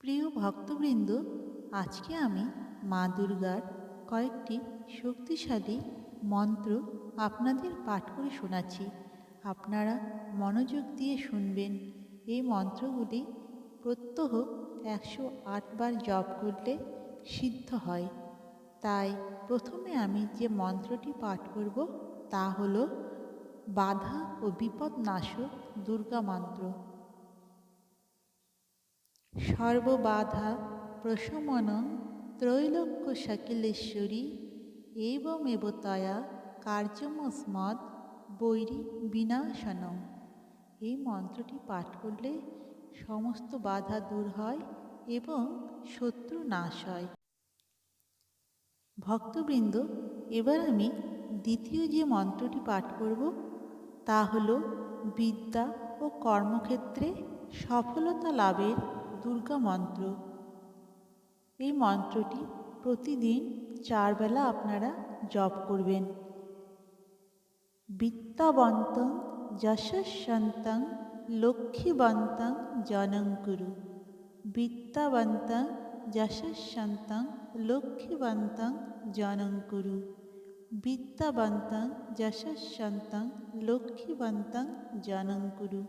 প্রিয় ভক্তবৃন্দ, আজকে আমি মা দুর্গার কয়েকটি শক্তিশালী মন্ত্র আপনাদের পাঠ করে শোনাচ্ছি। আপনারা মনোযোগ দিয়ে শুনবেন। এই মন্ত্রগুলি প্রত্যহ একশো আটবার জপ করলে সিদ্ধ হয়। তাই প্রথমে আমি যে মন্ত্রটি পাঠ করব, তা হল বাধা ও বিপদ নাশক দুর্গা মন্ত্র। সর্ববাধা প্রশমনং ত্রৈলোক্য শাকিলেশ্বরী এবমেব তয়া কার্যমস্মদ বৈরী বিনাশনম। এই মন্ত্রটি পাঠ করলে সমস্ত বাধা দূর হয় এবং শত্রু নাশ হয়। ভক্তবৃন্দ, এবার আমি দ্বিতীয় যে মন্ত্রটি পাঠ করব, তা হল বিদ্যা ও কর্মক্ষেত্রে সফলতা লাভের দুর্গা মন্ত্র। এই মন্ত্রটি প্রতিদিন চারবেলা আপনারা জপ করবেন। বিত্তাবন্তং যশস্বন্তং লক্ষ্মীবন্তং জনঙ্কুরু বিত্তাবন্তং যশস্বন্তং লক্ষ্মীবন্তং জনঙ্কুরু বিত্তাবন্তং যশস্বন্তং লক্ষ্মীবন্তং জনঙ্কুরু